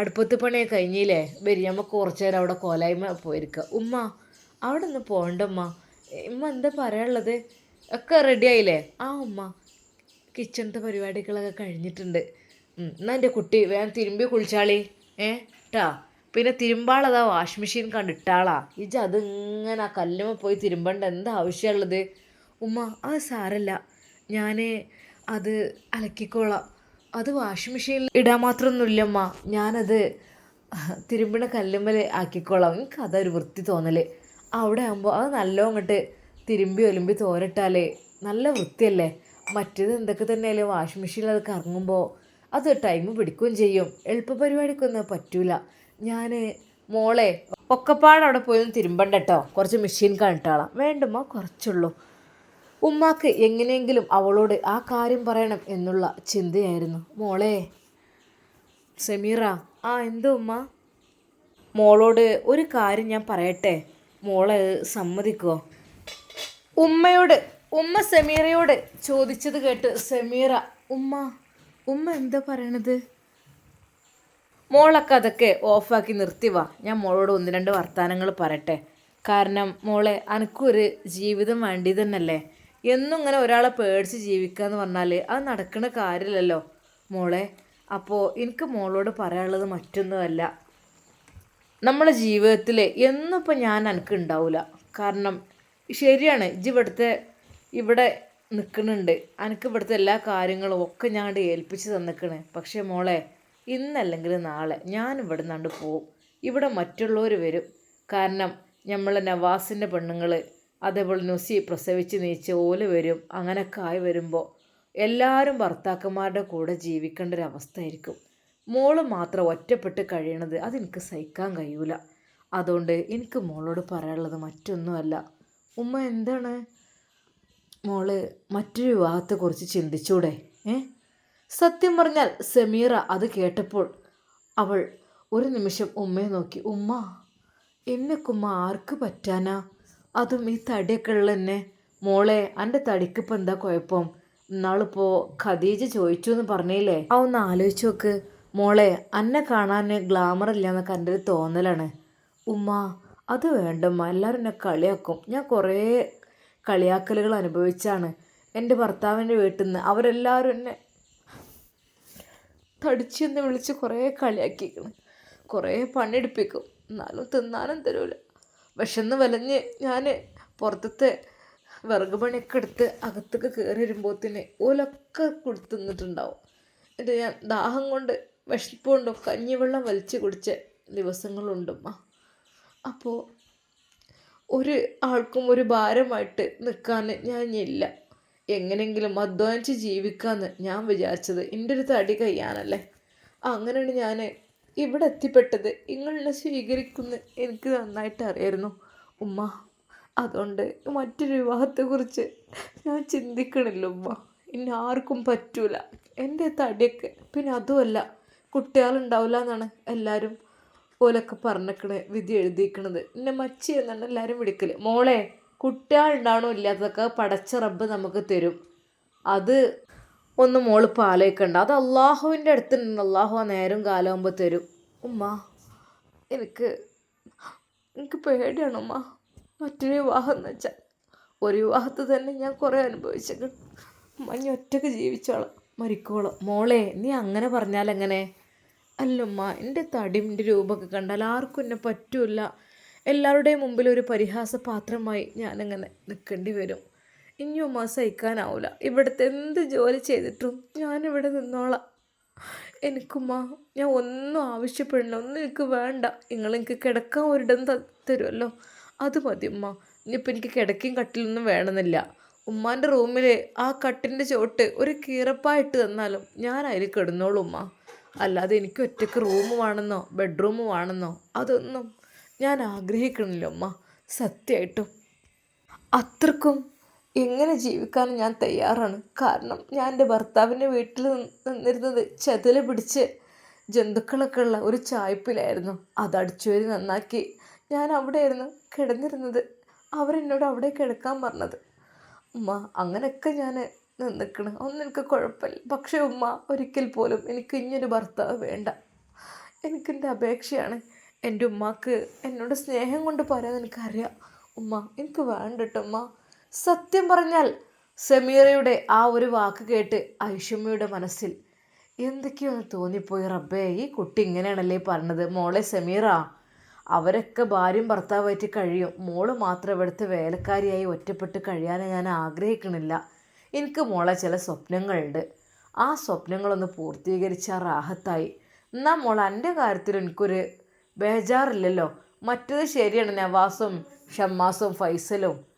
അടുപ്പത്ത് പണിയെ കഴിഞ്ഞില്ലേ? വരി നമുക്ക് കുറച്ച് നേരം അവിടെ കോലായ്മ പോയിരിക്കുക ഉമ്മ അവിടെ ഒന്ന് പോകണ്ട ഉമ്മ. ഉമ്മ എന്താ പറയാനുള്ളത്? ഒക്കെ റെഡി ആയില്ലേ? ആ ഉമ്മ. കിച്ചണത്തെ പരിപാടികളൊക്കെ കഴിഞ്ഞിട്ടുണ്ട്. എന്നാ എന്റെ കുട്ടി വേഗം തിരുമ്പി കുളിച്ചാളി. ഏ ട്ടാ. പിന്നെ തിരുമ്പാളതാ വാഷ് മെഷീൻ കണ്ടിട്ടാളാ. ഇജ് അതിങ്ങനെ ആ കല്ലുമ്മ പോയി തിരുമ്പണ്ട. എന്താ ആവശ്യമുള്ളത്? ഉമ്മ അത് സാരല്ല. ഞാൻ അത് അലക്കിക്കോളാം. അത് വാഷിംഗ് മെഷീനിൽ ഇടാൻ മാത്രമൊന്നുമില്ല അമ്മ ഞാനത് തിരുമ്പിണ കല്ലുമ്മൽ ആക്കിക്കോളാം. എനിക്ക് അതൊരു വൃത്തി തോന്നൽ. അവിടെ ആകുമ്പോൾ അത് നല്ലോ അങ്ങോട്ട് തിരുമ്പി ഒലുമ്പി തോരട്ടാലേ നല്ല വൃത്തിയല്ലേ? മറ്റേത് എന്തൊക്കെ തന്നെയല്ലേ വാഷിംഗ് മെഷീനിൽ അത് കറങ്ങുമ്പോൾ അത് ടൈം പിടിക്കുകയും ചെയ്യും. എളുപ്പ പരിപാടിക്കൊന്നും പറ്റൂല. ഞാൻ മോളെ ഒക്കെപ്പാടവിടെ പോയി തിരുമ്പണ്ട കേട്ടോ കുറച്ച് മെഷീൻ കണ്ടിട്ടാളാം വേണ്ടുമോ കുറച്ചുള്ളൂ. ഉമ്മാക്ക് എങ്ങനെയെങ്കിലും അവളോട് ആ കാര്യം പറയണം എന്നുള്ള ചിന്തയായിരുന്നു. മോളെ. സമീറ ആ എന്തോ ഉമ്മ? മോളോട് ഒരു കാര്യം ഞാൻ പറയട്ടെ. മോളെ സമ്മതിക്കോ? ഉമ്മയോട് ഉമ്മ സമീറയോട് ചോദിച്ചത് കേട്ട് സമീറ ഉമ്മ ഉമ്മ എന്താ പറയണത്? മോളൊക്കെ അതൊക്കെ ഓഫാക്കി നിർത്തി വാ. ഞാൻ മോളോട് ഒന്ന് രണ്ട് വർത്തമാനങ്ങൾ പറയട്ടെ. കാരണം മോളെ അനക്കൊരു ജീവിതം വേണ്ടി തന്നെയല്ലേ എന്നും ഇങ്ങനെ ഒരാളെ പേടിച്ച് ജീവിക്കുക എന്ന് പറഞ്ഞാൽ അത് നടക്കുന്ന കാര്യമില്ലല്ലോ മോളെ. അപ്പോൾ എനിക്ക് മോളോട് പറയാനുള്ളത് മറ്റൊന്നുമല്ല. നമ്മളെ ജീവിതത്തിൽ എന്നും എന്നിപ്പോൾ ഞാൻ എനിക്ക് ഉണ്ടാവില്ല കാരണം ശരിയാണ് ഇജ് ഇവിടുത്തെ ഇവിടെ നിൽക്കുന്നുണ്ട് എനിക്ക് ഇവിടുത്തെ എല്ലാ കാര്യങ്ങളും ഒക്കെ ഞാൻ ഏൽപ്പിച്ച് തന്നിക്കണ്. പക്ഷേ മോളെ ഇന്നല്ലെങ്കിൽ നാളെ ഞാൻ ഇവിടെ നിന്നാണ്ട് പോവും. ഇവിടെ മറ്റുള്ളവർ വരും. കാരണം നമ്മളെ നവാസിന്റെ പെണ്ണുങ്ങൾ അതേപോലെ നുസി പ്രസവിച്ച് നീച്ച് ഓൽ വരും അങ്ങനെ കായ് വരുമ്പോൾ എല്ലാവരും ഭർത്താക്കന്മാരുടെ കൂടെ ജീവിക്കേണ്ട ഒരു അവസ്ഥയായിരിക്കും മോൾ മാത്രം ഒറ്റപ്പെട്ട് കഴിയണത് അതെനിക്ക് സഹിക്കാൻ കഴിയൂല. അതുകൊണ്ട് എനിക്ക് മോളോട് പറയാനുള്ളത് മറ്റൊന്നുമല്ല. ഉമ്മ എന്താണ്? മോൾ മറ്റൊരു വിവാഹത്തെക്കുറിച്ച് ചിന്തിച്ചൂടെ? ഏ? സത്യം പറഞ്ഞാൽ സമീറ അത് കേട്ടപ്പോൾ അവൾ ഒരു നിമിഷം ഉമ്മയെ നോക്കി. ഉമ്മ എന്നെക്കുമ്മ ആർക്ക് പറ്റാനാ? അതും ഈ തടിയൊക്കെ ഉള്ള തന്നെ മോളെ എന്റെ തടിക്കിപ്പോൾ എന്താ കുഴപ്പം? ഇന്നാളിപ്പോൾ ഖദീജ ചോദിച്ചു എന്ന് പറഞ്ഞില്ലേ? ആ ഒന്ന് ആലോചിച്ച് നോക്ക്. മോളെ അന്നെ കാണാൻ ഗ്ലാമർ ഇല്ല എന്നൊക്കെ എന്റെ ഒരു തോന്നലാണ്. ഉമ്മ അത് വേണ്ടമ്മ. എല്ലാവരും എന്നെ കളിയാക്കും. ഞാൻ കുറേ കളിയാക്കലുകൾ അനുഭവിച്ചാണ്. എന്റെ ഭർത്താവിന്റെ വീട്ടിൽ നിന്ന് അവരെല്ലാവരും എന്നെ തടിച്ചെന്ന് വിളിച്ച് കുറേ കളിയാക്കിക്കണം കുറേ പണിയെടുപ്പിക്കും. എന്നാലും തിന്നാനും തരൂല. വിശന്ന് വലഞ്ഞ് ഞാൻ പുറത്തത്തെ വിറക് പണിയൊക്കെ എടുത്ത് അകത്തൊക്കെ കയറി വരുമ്പോഴത്തേന് ഓലൊക്കെ കൊടുത്തു നിന്നിട്ടുണ്ടാവും എന്നിട്ട് ഞാൻ ദാഹം കൊണ്ട് വിശപ്പ് കൊണ്ടും കഞ്ഞിവെള്ളം വലിച്ച് കുടിച്ച ദിവസങ്ങളുണ്ടുമ്മ. അപ്പോൾ ഒരു ആൾക്കും ഒരു ഭാരമായിട്ട് നിൽക്കാൻ ഞാൻ ഇല്ല. എങ്ങനെയെങ്കിലും അധ്വാനിച്ച് ജീവിക്കാമെന്ന് ഞാൻ വിചാരിച്ചത്. എന്റെ ഒരു തടി കയ്യാനല്ലേ? അങ്ങനെയാണ് ഞാൻ ഇവിടെ എത്തിപ്പെട്ടത് നിങ്ങളെ സ്വീകരിക്കുന്ന എനിക്ക് നന്നായിട്ട് അറിയായിരുന്നു. ഉമ്മ അതുകൊണ്ട് മറ്റൊരു വിവാഹത്തെക്കുറിച്ച് ഞാൻ ചിന്തിക്കണില്ല ഉമ്മ. ഇനി ആർക്കും പറ്റൂല. എന്റെ തടിയൊക്കെ പിന്നെ അതുമല്ല കുട്ടികളുണ്ടാവില്ല എന്നാണ് എല്ലാവരും ഓലൊക്കെ പറഞ്ഞിക്കണ് വിധി എഴുതിയിരിക്കണത് എന്നെ മച്ചി എന്നാണ് എല്ലാവരും വിളിക്കൽ മോളെ കുട്ടികളുണ്ടാവണോ ഇല്ലാത്തതൊക്കെ പടച്ച റബ്ബ് നമുക്ക് തരും. അത് ഒന്ന് മോൾ ആലോചിക്കണ്ട അത് അള്ളാഹുവിന്റെ അടുത്ത് നിന്ന് അള്ളാഹു ആ നേരം കാലാകുമ്പോൾ തരും. ഉമ്മ എനിക്ക് എനിക്ക് പേടിയാണ് ഉമ്മ. മറ്റൊരു വിവാഹം എന്ന് വെച്ചാൽ ഒരു വിവാഹത്തിൽ തന്നെ ഞാൻ കുറേ അനുഭവിച്ചിട്ടുണ്ട് ഉമ്മ ഞാൻ ഒറ്റയ്ക്ക് ജീവിച്ചോളാം മരിക്കോളാം. മോളെ നീ അങ്ങനെ പറഞ്ഞാൽ എങ്ങനെ? അല്ലമ്മ എന്റെ തടിയും എന്റെ രൂപമൊക്കെ കണ്ടാൽ ആർക്കും എന്നെ പറ്റൂല. എല്ലാവരുടെയും മുമ്പിൽ ഒരു പരിഹാസ പാത്രമായി ഞാനങ്ങനെ നിൽക്കേണ്ടി വരും. ഇനി ഉമ്മ സഹിക്കാനാവില്ല ഇവിടുത്തെ എന്ത് ജോലി ചെയ്തിട്ടും ഞാനിവിടെ നിന്നോളാം. എനിക്കുമ്മ ഞാൻ ഒന്നും ആവശ്യപ്പെടില്ല. ഒന്നും എനിക്ക് വേണ്ട. നിങ്ങൾ എനിക്ക് കിടക്കാൻ ഒരിടം തരുമല്ലോ അത് മതി ഉമ്മ. ഇനിയിപ്പോൾ എനിക്ക് കിടക്കും കട്ടിലൊന്നും വേണമെന്നില്ല. ഉമ്മാന്റെ റൂമിൽ ആ കട്ടിന്റെ ചോട്ട് ഒരു കീറപ്പായിട്ട് തന്നാലും ഞാൻ അതിൽ കിടന്നോളൂ ഉമ്മ. അല്ലാതെ എനിക്ക് ഒറ്റയ്ക്ക് റൂം വേണമെന്നോ ബെഡ്റൂം വേണമെന്നോ അതൊന്നും ഞാൻ ആഗ്രഹിക്കണില്ല ഉമ്മ. സത്യമായിട്ടും അത്രക്കും എങ്ങനെ ജീവിക്കാനും ഞാൻ തയ്യാറാണ്. കാരണം ഞാൻ എന്റെ ഭർത്താവിന്റെ വീട്ടിൽ നിന്നിരുന്നത് ചെതല പിടിച്ച് ജന്തുക്കളൊക്കെ ഉള്ള ഒരു ചായ്പിലായിരുന്നു അത് അടിച്ചുവരി നന്നാക്കി ഞാൻ അവിടെയായിരുന്നു കിടന്നിരുന്നത്. അവരെന്നോട് അവിടെ കിടക്കാൻ പറഞ്ഞത്. ഉമ്മ അങ്ങനെയൊക്കെ ഞാൻ നിന്നിക്കണം. ഒന്നും എനിക്ക് കുഴപ്പമില്ല. പക്ഷേ ഉമ്മ ഒരിക്കൽ പോലും എനിക്ക് ഇങ്ങനൊരു ഭർത്താവ് വേണ്ട. എനിക്കെന്റെ അപേക്ഷയാണ്. എന്റെ ഉമ്മാക്ക് എന്നോട് സ്നേഹം കൊണ്ട് പറയാൻ എനിക്കറിയാം. ഉമ്മ എനിക്ക് വേണ്ടട്ടോ ഉമ്മ. സത്യം പറഞ്ഞാൽ സെമീറയുടെ ആ ഒരു വാക്ക് കേട്ട് ഐഷമ്മയുടെ മനസ്സിൽ എന്തൊക്കെയോ തോന്നിപ്പോയി റബ്ബേ ഈ കുട്ടി ഇങ്ങനെയാണല്ലേ പറഞ്ഞത്? മോളെ സമീറ അവരൊക്കെ ഭാര്യയും ഭർത്താവായിട്ട് കഴിയും. മോൾ മാത്രം ഇവിടുത്തെ വേലക്കാരിയായി ഒറ്റപ്പെട്ട് കഴിയാൻ ഞാൻ ആഗ്രഹിക്കണില്ല. എനിക്ക് മോളെ ചില സ്വപ്നങ്ങളുണ്ട്. ആ സ്വപ്നങ്ങളൊന്ന് പൂർത്തീകരിച്ചാൽ റാഹത്തായി. എന്നാൽ മോൾ എന്റെ കാര്യത്തിൽ എനിക്കൊരു ബേജാറില്ലല്ലോ. മറ്റത് ശരിയാണ് നവാസും ഷമ്മാസും ഫൈസലും.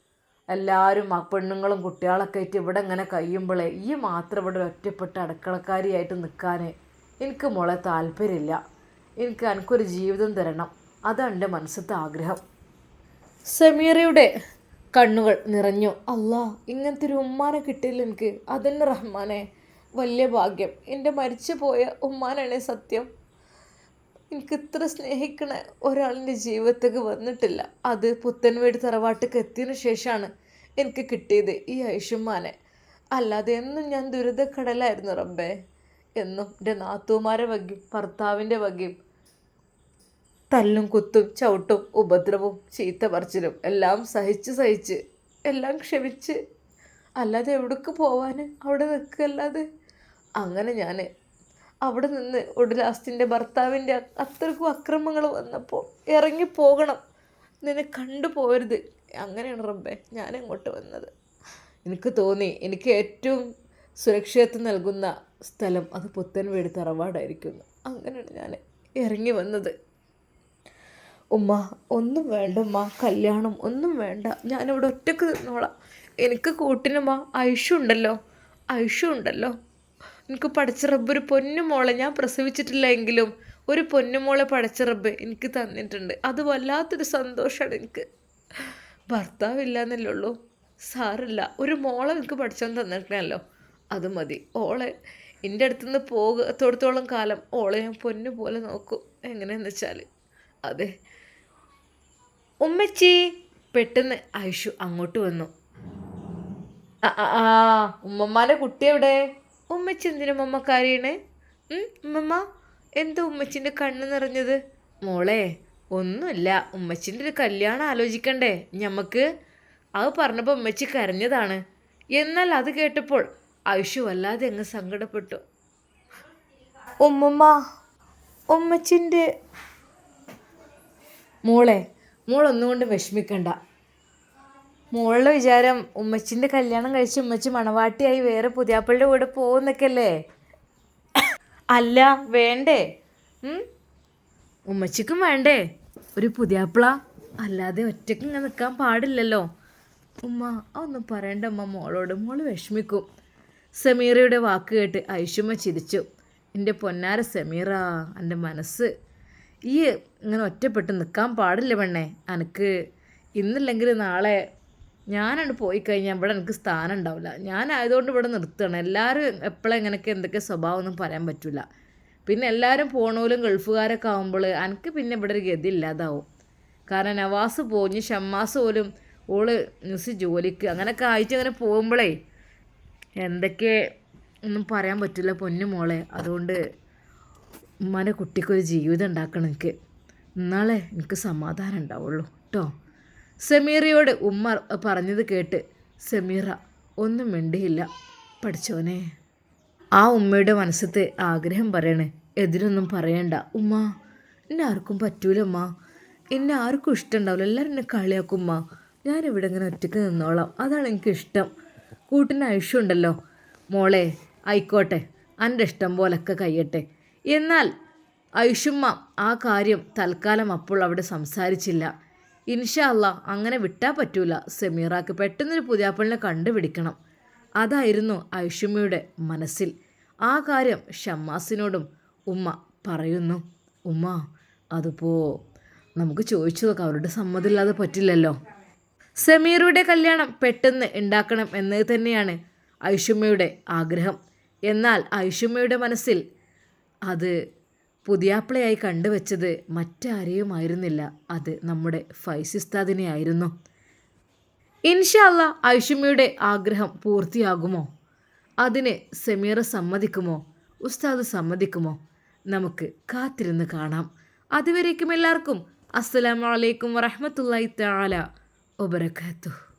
എല്ലാവരും പെണ്ണുങ്ങളും കുട്ടികളൊക്കെ ആയിട്ട് ഇവിടെ ഇങ്ങനെ കഴിയുമ്പോഴേ ഈ മാത്രം ഇവിടെ ഒറ്റപ്പെട്ട അടുക്കളക്കാരിയായിട്ട് നിൽക്കാൻ എനിക്ക് മോളെ താല്പര്യമില്ല. എനിക്ക് എനിക്കൊരു ജീവിതം തരണം. അതാണ് എന്റെ മനസ്സത്തെ ആഗ്രഹം. സമീറയുടെ കണ്ണുകൾ നിറഞ്ഞു. അല്ലാ ഇങ്ങനത്തെ ഒരു ഉമ്മാനെ കിട്ടിയില്ല എനിക്ക്. അതന്നെ റഹ്മാനെ. വലിയ ഭാഗ്യം. എന്റെ മരിച്ചു പോയ ഉമ്മാനാണ് സത്യം. എനിക്ക് ഇത്ര സ്നേഹിക്കണ ഒരാളിന്റെ ജീവിതത്തേക്ക് വന്നിട്ടില്ല. അത് പുത്തൻവേട് തറവാട്ടിക്ക് എത്തിയതിനു ശേഷമാണ് എനിക്ക് കിട്ടിയത് ഈ ഐഷുമാനെ അല്ലാതെ എന്നും ഞാൻ ദുരിതക്കടലായിരുന്നു റബ്ബേ. എന്നും എന്റെ നാത്തൂമാരെ വകയും ഭർത്താവിന്റെ വകയും തല്ലും കുത്തും ചവിട്ടും ഉപദ്രവവും ചീത്ത പറിച്ചിലും എല്ലാം സഹിച്ച് സഹിച്ച് എല്ലാം ക്ഷമിച്ച്. അല്ലാതെ എവിടേക്ക് പോവാൻ? അവിടെ നിൽക്കല്ലാതെ അങ്ങനെ ഞാൻ അവിടെ നിന്ന് ഒടുലാസ്റ്റിന്റെ ഭർത്താവിന്റെ അത്രക്കും അക്രമങ്ങൾ വന്നപ്പോൾ ഇറങ്ങി പോകണം. നിന്നെ കണ്ടു പോരുത്. അങ്ങനെയാണ് റബ്ബേ ഞാൻ അങ്ങോട്ട് വന്നത്. എനിക്ക് തോന്നി എനിക്ക് ഏറ്റവും സുരക്ഷിതത്വം നൽകുന്ന സ്ഥലം അത് പുത്തൻ വീട് തറവാടായിരിക്കുന്നു അങ്ങനെയാണ് ഞാൻ ഇറങ്ങി വന്നത്. ഉമ്മ ഒന്നും വേണ്ട ഉമ്മ കല്യാണം ഒന്നും വേണ്ട. ഞാനിവിടെ ഒറ്റയ്ക്ക് നിന്നോളാം. എനിക്ക് കൂട്ടിനുമ്മ ഐഷുണ്ടല്ലോ ഐഷുണ്ടല്ലോ എനിക്ക് പഠിച്ച റബ്ബ് ഒരു പൊന്നുമോളെ ഞാൻ പ്രസവിച്ചിട്ടില്ല എങ്കിലും ഒരു പൊന്നുമോളെ പഠിച്ച റബ്ബ് എനിക്ക് തന്നിട്ടുണ്ട്. അത് വല്ലാത്തൊരു സന്തോഷമാണ് എനിക്ക്. ഭർത്താവില്ല എന്നല്ലേ ഉള്ളൂ. സാറില്ല ഒരു മോളെ എനിക്ക് പഠിച്ചാൽ തന്നിട്ടുണ്ടല്ലോ. അത് മതി. ഓളെ എന്റെ അടുത്തുനിന്ന് പോകത്തോടത്തോളം കാലം ഓളെ ഞാൻ പൊന്നു പോലെ നോക്കും. എങ്ങനെയെന്ന് വെച്ചാൽ അതെ. ഉമ്മച്ചി പെട്ടെന്ന് ഐഷു അങ്ങോട്ട് വന്നു. ആ ഉമ്മമ്മാന്റെ കുട്ടി എവിടെ? ഉമ്മച്ചി എന്തിനും ഉമ്മ കരയണേ? ഉമ്മമ്മ എന്താ ഉമ്മച്ചിന്റെ കണ്ണ് നിറഞ്ഞത്? മോളെ ഒന്നുമില്ല. ഉമ്മച്ചിന്റെ ഒരു കല്യാണം ആലോചിക്കണ്ടേ. ഞമ്മക്ക് അത് പറഞ്ഞപ്പോൾ ഉമ്മച്ചി കരഞ്ഞതാണ്. എന്നാൽ അത് കേട്ടപ്പോൾ ഐഷു വല്ലാതെ അങ്ങ് സങ്കടപ്പെട്ടു. ഉമ്മമ്മ ഉമ്മച്ചിന്റെ മോളെ മോളൊന്നുകൊണ്ട് വിഷമിക്കണ്ട. മോളുടെ വിചാരം ഉമ്മച്ചിന്റെ കല്യാണം കഴിച്ച് ഉമ്മച്ചി മണവാട്ടിയായി വേറെ പുതിയാപ്പളുടെ കൂടെ പോകുന്നൊക്കെയല്ലേ? അല്ല വേണ്ടേ? ഉമ്മച്ചിക്കും വേണ്ടേ? ഒരു പുതിയാപ്പിള? അല്ലാതെ ഒറ്റയ്ക്ക് ഇങ്ങനെ നിൽക്കാൻ പാടില്ലല്ലോ. ഉമ്മ അതൊന്നും പറയണ്ട ഉമ്മ. മോളോട് മോൾ വിഷമിക്കും. സമീറയുടെ വാക്ക് കേട്ട് ഐഷുമ്മ ചിരിച്ചു. എന്റെ പൊന്നാര സമീറ എന്റെ മനസ്സ്. ഈ ഇങ്ങനെ ഒറ്റപ്പെട്ട് നിൽക്കാൻ പാടില്ല പെണ്ണേ. എനിക്ക് ഇന്നില്ലെങ്കിൽ നാളെ ഞാനാണ് പോയി കഴിഞ്ഞാൽ ഇവിടെ എനിക്ക് സ്ഥാനം ഉണ്ടാവില്ല. ഞാനായതുകൊണ്ട് ഇവിടെ നിർത്തുകയാണ്. എല്ലാവരും എപ്പോഴും എങ്ങനെയൊക്കെ എന്തൊക്കെ സ്വഭാവം ഒന്നും പറയാൻ പറ്റില്ല പിന്നെ എല്ലാവരും പോണോലും ഗൾഫുകാരൊക്കെ ആകുമ്പോൾ എനിക്ക് പിന്നെ ഇവിടെ ഒരു ഗതി ഇല്ലാതാവും. കാരണം നവാസ് പോഞ്ഞ് ഷമ്മാസ് പോലും ഓൾ ന്യൂസ് ജോലിക്ക് അങ്ങനെയൊക്കെ ആയിട്ട് അങ്ങനെ പോകുമ്പോഴേ എന്തൊക്കെ ഒന്നും പറയാൻ പറ്റില്ല പൊന്നു മോളെ. അതുകൊണ്ട് ഉമ്മാന്റെ കുട്ടിക്കൊരു ജീവിതം ഉണ്ടാക്കണം എനിക്ക്. എന്നാളെ എനിക്ക് സമാധാനം ഉണ്ടാവുള്ളൂ. കേട്ടോ? സമീറയോട് ഉമ്മ പറഞ്ഞത് കേട്ട് സമീറ ഒന്നും മിണ്ടിയില്ല പഠിച്ചോനെ ആ ഉമ്മയുടെ മനസ്സത്തെ ആഗ്രഹം പറയണേ. എതിരൊന്നും പറയണ്ട. ഉമ്മ എന്നെ ആർക്കും പറ്റൂലമ്മ എന്നെ ആർക്കും ഇഷ്ടമുണ്ടാവില്ല എല്ലാവരും എന്നെ കളിയാക്കും ഉമ്മ. ഞാനിവിടെ ഇങ്ങനെ ഒറ്റയ്ക്ക് നിന്നോളാം. അതാണ് എനിക്ക് ഇഷ്ടം കൂട്ടിന് ഐഷുണ്ടല്ലോ മോളെ ആയിക്കോട്ടെ. എന്റെ ഇഷ്ടം പോലൊക്കെ കഴിയട്ടെ. എന്നാൽ ഐഷുമ്മ ആ കാര്യം തൽക്കാലം അപ്പോൾ അവിടെ സംസാരിച്ചില്ല. ഇൻഷാ അല്ല അങ്ങനെ വിട്ടാൽ പറ്റൂല. സെമീറാക്ക് പെട്ടെന്നൊരു പുതിയാപ്പിളിനെ കണ്ടുപിടിക്കണം. അതായിരുന്നു ഐഷുമ്മയുടെ മനസ്സിൽ. ആ കാര്യം ഷമ്മാസിനോടും ഉമ്മ പറയുന്നു. ഉമ്മ അതിപ്പോൾ നമുക്ക് ചോദിച്ചു നോക്കാം. അവരുടെ സമ്മതമില്ലാതെ പറ്റില്ലല്ലോ. സമീറുടെ കല്യാണം പെട്ടെന്ന് ഉണ്ടാക്കണം എന്നത് തന്നെയാണ് ഐഷുമ്മയുടെ ആഗ്രഹം. എന്നാൽ ഐഷുമ്മയുടെ മനസ്സിൽ അത് പുതിയാപ്പിളയായി കണ്ടുവച്ചത് മറ്റാരെയുമായിരുന്നില്ല. അത് നമ്മുടെ ഫൈസിസ്താദിനെ ആയിരുന്നു ഇൻഷല്ല ഐഷുമ്മയുടെ ആഗ്രഹം പൂർത്തിയാകുമോ? അതിന് സെമീറ സമ്മതിക്കുമോ? ഉസ്താദ് സമ്മതിക്കുമോ? നമുക്ക് കാത്തിരുന്ന് കാണാം. അതുവരേക്കും എല്ലാവർക്കും അസ്സലാമലൈക്കും വറഹമത്തല്ലായി താല വബറകാതുഹു.